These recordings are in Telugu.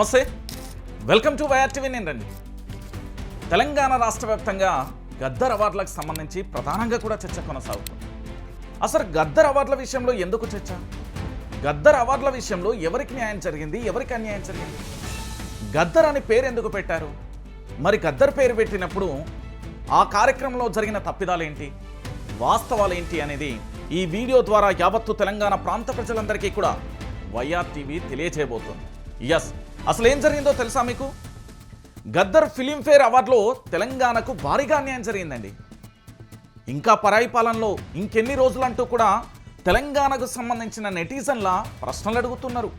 నమస్తే. Welcome to Y R TV. నేను రండి. తెలంగాణ రాష్ట్ర వ్యాప్తంగా గద్దర్ అవార్డులకు సంబంధించి ప్రధానంగా కూడా చర్చ కొనసాగుతుంది. అసలు గద్దర్ అవార్డుల విషయంలో ఎందుకు చర్చ? గద్దర్ అవార్డుల విషయంలో ఎవరికి న్యాయం జరిగింది? ఎవరికి అన్యాయం జరిగింది? గద్దర్ అని పేరు ఎందుకు పెట్టారు? మరి గద్దర్ పేరు పెట్టినప్పుడు ఆ కార్యక్రమంలో జరిగిన తప్పిదాలేంటి? వాస్తవాలేంటి అనేది ఈ వీడియో ద్వారా యావత్తు తెలంగాణ ప్రాంత ప్రజలందరికీ కూడా వైఆర్ టీవీ తెలియజేయబోతుంది ఎస్ అసలు ఏం జరిగిందో తెలుసా మీకు? గద్దర్ ఫిలింఫేర్ అవార్డులో తెలంగాణకు భారీగా అన్యాయం జరిగిందండి. ఇంకా పరాయి పాలనలో ఇంకెన్ని రోజులంటూ కూడా తెలంగాణకు సంబంధించిన నెటిజన్ల ప్రశ్నలు అడుగుతున్నారు.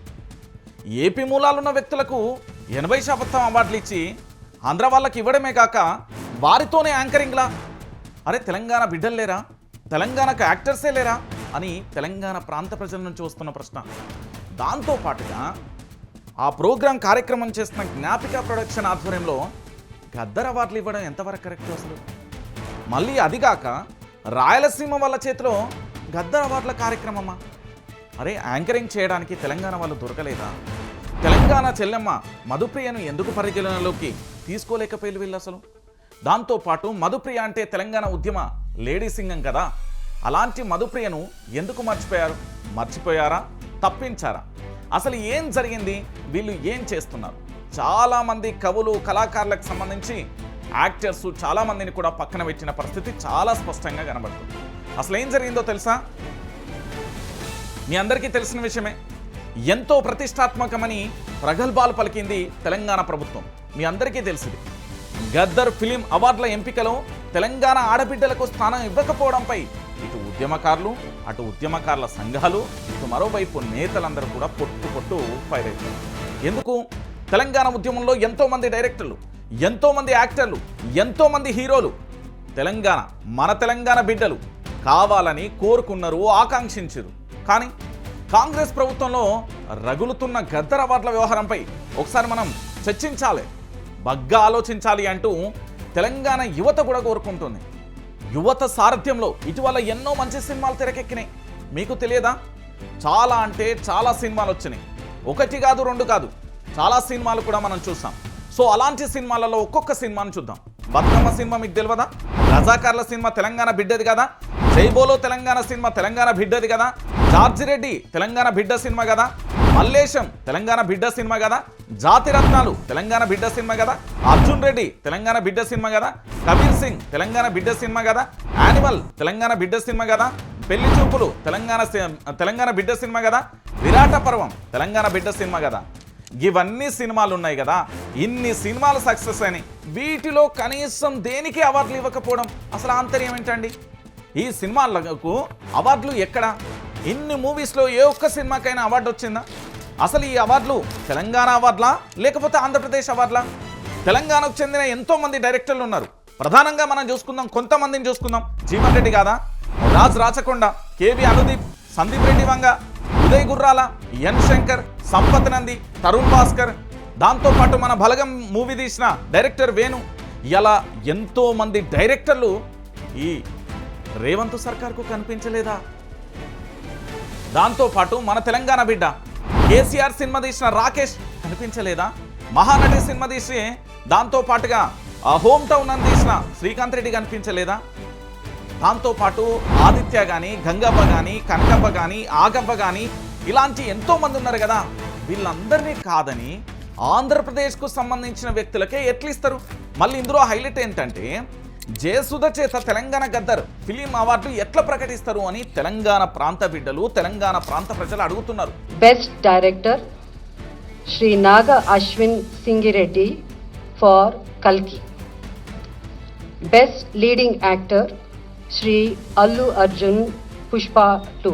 ఏపీ మూలాలున్న వ్యక్తులకు ఎనభై శాతం అవార్డులు ఇచ్చి ఆంధ్ర వాళ్ళకి ఇవ్వడమే కాక వారితోనే యాంకరింగ్లా? అరే తెలంగాణ బిడ్డలు లేరా? తెలంగాణకు యాక్టర్సే లేరా? అని తెలంగాణ ప్రాంత ప్రజల నుంచి వస్తున్న ప్రశ్న. దాంతో పాటుగా ఆ ప్రోగ్రాం కార్యక్రమం చేస్తున్న జ్ఞాపిక ప్రొడక్షన్ ఆధ్వర్యంలో గద్దర్ అవార్డులు ఇవ్వడం ఎంతవరకు కరెక్ట్ అసలు? మళ్ళీ అదిగాక రాయలసీమ వాళ్ళ చేతిలో గద్దర్ అవార్డుల కార్యక్రమమా? అరే యాంకరింగ్ చేయడానికి తెలంగాణ వాళ్ళు దొరకలేదా? తెలంగాణ చెల్లెమ్మ మధుప్రియను ఎందుకు పరిగణనలోకి తీసుకోలేకపోయి వీళ్ళు అసలు? దాంతోపాటు మధుప్రియ అంటే తెలంగాణ ఉద్యమ లేడీ సింగం కదా. అలాంటి మధుప్రియను ఎందుకు మర్చిపోయారు? మర్చిపోయారా? తప్పించారా? అసలు ఏం జరిగింది? వీళ్ళు ఏం చేస్తున్నారు? చాలామంది కవులు కళాకారులకు సంబంధించి యాక్టర్స్ చాలామందిని కూడా పక్కన పెట్టిన పరిస్థితి చాలా స్పష్టంగా కనబడుతుంది. అసలు ఏం జరిగిందో తెలుసా? మీ అందరికీ తెలిసిన విషయమే. ఎంతో ప్రతిష్టాత్మకమని ప్రగల్భాలు పలికింది తెలంగాణ ప్రభుత్వం. మీ అందరికీ తెలిసింది. గద్దర్ ఫిలిం అవార్డుల ఎంపికలో తెలంగాణ ఆడబిడ్డలకు స్థానం ఇవ్వకపోవడంపై ఇటు ఉద్యమకారులు అటు ఉద్యమకారుల సంఘాలు ఇటు మరోవైపు నేతలందరూ కూడా పొట్టు పొట్టు ఫైర్ అవుతారు ఎందుకు? తెలంగాణ ఉద్యమంలో ఎంతోమంది డైరెక్టర్లు ఎంతోమంది యాక్టర్లు ఎంతోమంది హీరోలు తెలంగాణ మన తెలంగాణ బిడ్డలు కావాలని కోరుకున్నారు ఆకాంక్షించారు. కానీ కాంగ్రెస్ ప్రభుత్వంలో రగులుతున్న గద్దర అవార్డుల వ్యవహారంపై ఒకసారి మనం చర్చించాలి బగ్గా ఆలోచించాలి అంటూ తెలంగాణ యువత కూడా కోరుకుంటుంది. యువత సారథ్యంలో ఇటీవల ఎన్నో మంచి సినిమాలు తెరకెక్కినాయి. మీకు తెలియదా? చాలా అంటే చాలా సినిమాలు వచ్చినాయి. ఒకటి కాదు రెండు కాదు. చాలా సినిమాలు కూడా మనం చూసాం. సో అలాంటి సినిమాలలో ఒక్కొక్క సినిమాను చూద్దాం. బతుకమ్మ సినిమా మీకు తెలియదా? రజాకార్ల సినిమా తెలంగాణ బిడ్డది కదా. జైబోలో తెలంగాణ సినిమా తెలంగాణ బిడ్డది కదా. జార్జి రెడ్డి తెలంగాణ బిడ్డ సినిమా కదా. మల్లేశం తెలంగాణ బిడ్డ సినిమా కదా. జాతి రత్నాలు తెలంగాణ బిడ్డ సినిమా కదా. అర్జున్ రెడ్డి తెలంగాణ బిడ్డ సినిమా కదా. కబీర్ సింగ్ తెలంగాణ బిడ్డ సినిమా కదా. యానిమల్ తెలంగాణ బిడ్డ సినిమా కదా. పెళ్ళి చూపులు తెలంగాణ తెలంగాణ బిడ్డ సినిమా కదా. విరాట పర్వం తెలంగాణ బిడ్డ సినిమా కదా. ఇవన్నీ సినిమాలు ఉన్నాయి కదా. ఇన్ని సినిమాలు సక్సెస్ అయినాయి. వీటిలో కనీసం దేనికి అవార్డులు ఇవ్వకపోవడం అసలు ఆంతర్యం ఏంటండి? ఈ సినిమాలకు అవార్డులు ఎక్కడ? ఇన్ని మూవీస్లో ఏ ఒక్క సినిమాకైనా అవార్డు వచ్చిందా? అసలు ఈ అవార్డులు తెలంగాణ అవార్డులా లేకపోతే ఆంధ్రప్రదేశ్ అవార్డులా? తెలంగాణకు చెందిన ఎంతో మంది డైరెక్టర్లు ఉన్నారు. ప్రధానంగా మనం చూసుకుందాం కొంతమందిని చూసుకుందాం. జీవన్ రెడ్డి కాదా? Raj Rachakonda K V Anudeep Sandeep Reddy Vanga Uday Gurrala N Shankar Sampath Nandi Tarun Bhaskar. దాంతోపాటు మన బలగం మూవీ తీసిన డైరెక్టర్ వేణు. ఇలా ఎంతో మంది డైరెక్టర్లు ఈ రేవంత్ సర్కార్కు కనిపించలేదా? దాంతోపాటు మన తెలంగాణ బిడ్డ కేసీఆర్ సినిమా తీసిన రాకేష్ కనిపించలేదా? మహానటి సినిమా తీసి దాంతో పాటుగా హోమ్ టౌన్ అని తీసిన శ్రీకాంత్ రెడ్డి కనిపించలేదా? దాంతోపాటు ఆదిత్య కానీ గంగవ్వ కానీ కనకవ్వ కానీ ఆగవ్వ కానీ ఇలాంటి ఎంతోమంది ఉన్నారు కదా. వీళ్ళందరినీ కాదని ఆంధ్రప్రదేశ్కు సంబంధించిన వ్యక్తులకే ఎట్లు ఇస్తారు మళ్ళీ ఇందులో హైలైట్ ఏంటంటే జయసుధ చేత తెలంగాణ గద్దర్ ఫిలిం అవార్డు ఎట్లా ప్రకటిస్తారు అని తెలంగాణ ప్రాంత బిడ్డలు తెలంగాణ ప్రాంత ప్రజలు అడుగుతున్నారు. Best director Shri Nag Ashwin Singireddy for కల్కి best leading actor Shri Allu Arjun Pushpa two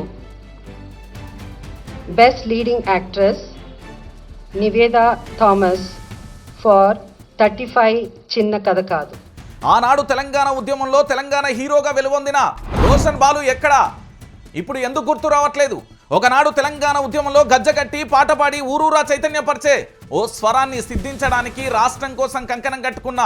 best leading actress Nivetha Thomas for thirty five Chinna Katha Kaadu. ఆనాడు తెలంగాణ ఉద్యమంలో తెలంగాణ హీరోగా వెలువొందిన రోషన్ బాలు ఎక్కడా? ఇప్పుడు ఎందుకు గుర్తు రావట్లేదు? ఒకనాడు తెలంగాణ ఉద్యమంలో గజ్జగట్టి పాట పాడి ఊరూరా చైతన్యపరిచే ఓ స్వరాన్ని సిద్ధించడానికి రాష్ట్రం కోసం కంకణం కట్టుకున్న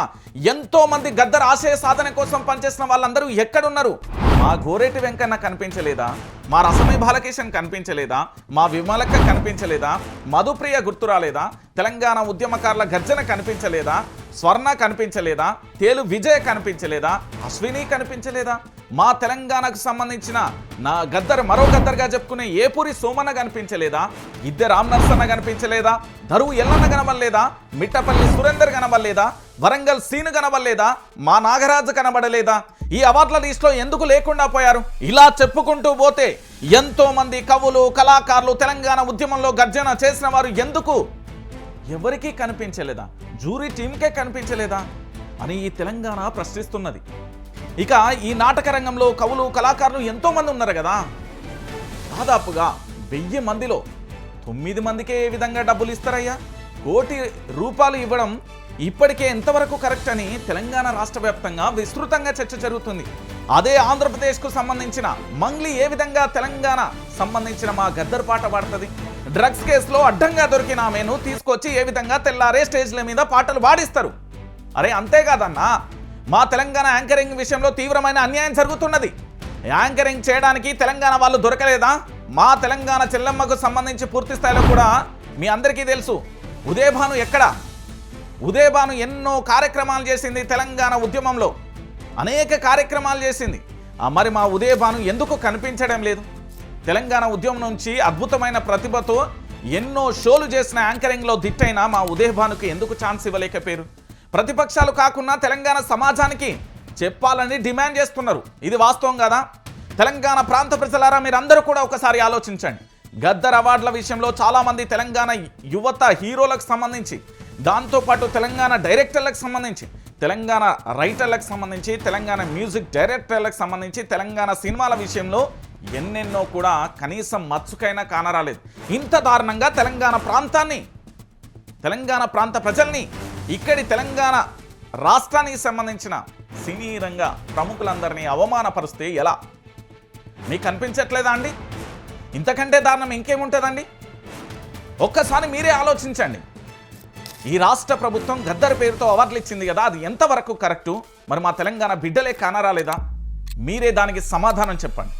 ఎంతో మంది గద్దర్ ఆశయ సాధన కోసం పనిచేసిన వాళ్ళందరూ ఎక్కడున్నారు? మా గోరేటి వెంకన్న కనిపించలేదా? మా రసమై బాలకేశన్ కనిపించలేదా? మా విమలక్క కనిపించలేదా? మధుప్రియ గుర్తు రాలేదా? తెలంగాణ ఉద్యమకారుల గర్జన కనిపించలేదా? స్వర్ణ కనిపించలేదా? తేలు విజయ కనిపించలేదా? అశ్విని కనిపించలేదా? మా తెలంగాణకు సంబంధించిన నా గద్దర్ మరో గద్దర్గా చెప్పుకునే ఏపూరి సోమన్న కనిపించలేదా? ఇద్దె రామ్ నరసన్న కనిపించలేదా? ధరువు ఎల్లన్న కనబడలేదా? మిట్టపల్లి సురేందర్ కనబడలేదా? వరంగల్ సీను కనబడలేదా? మా నాగరాజు కనబడలేదా? ఈ అవార్డుల లిస్ట్లో ఎందుకు లేకుండా పోయారు? ఇలా చెప్పుకుంటూ పోతే ఎంతో మంది కవులు కళాకారులు తెలంగాణ ఉద్యమంలో గర్జన చేసిన వారు ఎందుకు? ఎవరికీ కనిపించలేదా? జూరీ టీంకే కనిపించలేదా? అని ఈ తెలంగాణ ప్రశ్నిస్తున్నది. ఇక ఈ నాటక రంగంలో కవులు కళాకారులు ఎంతో మంది ఉన్నారు కదా. దాదాపుగా వెయ్యి మందిలో తొమ్మిది మందికే ఏ విధంగా డబ్బులు ఇస్తారయ్యా. కోటి రూపాయలు ఇవ్వడం ఇప్పటికే ఎంతవరకు కరెక్ట్ అని తెలంగాణ రాష్ట్ర వ్యాప్తంగా విస్తృతంగా చర్చ జరుగుతుంది. అదే ఆంధ్రప్రదేశ్కు సంబంధించిన మంగ్లీ ఏ విధంగా తెలంగాణ సంబంధించిన మా గద్దర్ పాట పాడుతుంది? డ్రగ్స్ కేసులో అడ్డంగా దొరికిన ఆమెను తీసుకొచ్చి ఏ విధంగా తెల్లారే స్టేజ్ల మీద పాటలు పాడిస్తారు? అరే అంతేకాదన్నా మా తెలంగాణ యాంకరింగ్ విషయంలో తీవ్రమైన అన్యాయం జరుగుతున్నది. యాంకరింగ్ చేయడానికి తెలంగాణ వాళ్ళు దొరకలేదా? మా తెలంగాణ చెల్లమ్మకు సంబంధించి పూర్తి స్థాయిలో కూడా మీ అందరికీ తెలుసు. ఉదయభాను ఎక్కడ? ఉదయభాను ఎన్నో కార్యక్రమాలు చేసింది తెలంగాణ ఉద్యమంలో. అనేక కార్యక్రమాలు చేసింది. మరి మా ఉదయభాను ఎందుకు కనిపించడం లేదు? తెలంగాణ ఉద్యమం నుంచి అద్భుతమైన ప్రతిభతో ఎన్నో షోలు చేసిన యాంకరింగ్లో దిట్టైన మా ఉదయభానుకు ఎందుకు ఛాన్స్ ఇవ్వలేక పేరు ప్రతిపక్షాలు కాకుండా తెలంగాణ సమాజానికి చెప్పాలని డిమాండ్ చేస్తున్నారు. ఇది వాస్తవం కదా? తెలంగాణ ప్రాంత ప్రజలారా మీరందరూ కూడా ఒకసారి ఆలోచించండి. గద్దర్ అవార్డుల విషయంలో చాలామంది తెలంగాణ యువత హీరోలకు సంబంధించి దాంతోపాటు తెలంగాణ డైరెక్టర్లకు సంబంధించి తెలంగాణ రైటర్లకు సంబంధించి తెలంగాణ మ్యూజిక్ డైరెక్టర్లకు సంబంధించి తెలంగాణ సినిమాల విషయంలో ఎన్నెన్నో కూడా కనీసం మచ్చుకైనా కానరాలేదు. ఇంత దారుణంగా తెలంగాణ ప్రాంతాన్ని తెలంగాణ ప్రాంత ప్రజల్ని ఇక్కడి తెలంగాణ రాష్ట్రానికి సంబంధించిన సినీ రంగ ప్రముఖులందరినీ అవమానపరిస్తే ఎలా? మీకు అనిపించట్లేదా అండి? ఇంతకంటే దారుణం ఇంకేముంటుందండి? ఒక్కసారి మీరే ఆలోచించండి. ఈ రాష్ట్ర ప్రభుత్వం గద్దర్ పేరుతో అవార్డులు ఇచ్చింది కదా అది ఎంతవరకు కరెక్టు? మరి మా తెలంగాణ బిడ్డలే కానరాలేదా? మీరే దానికి సమాధానం చెప్పండి.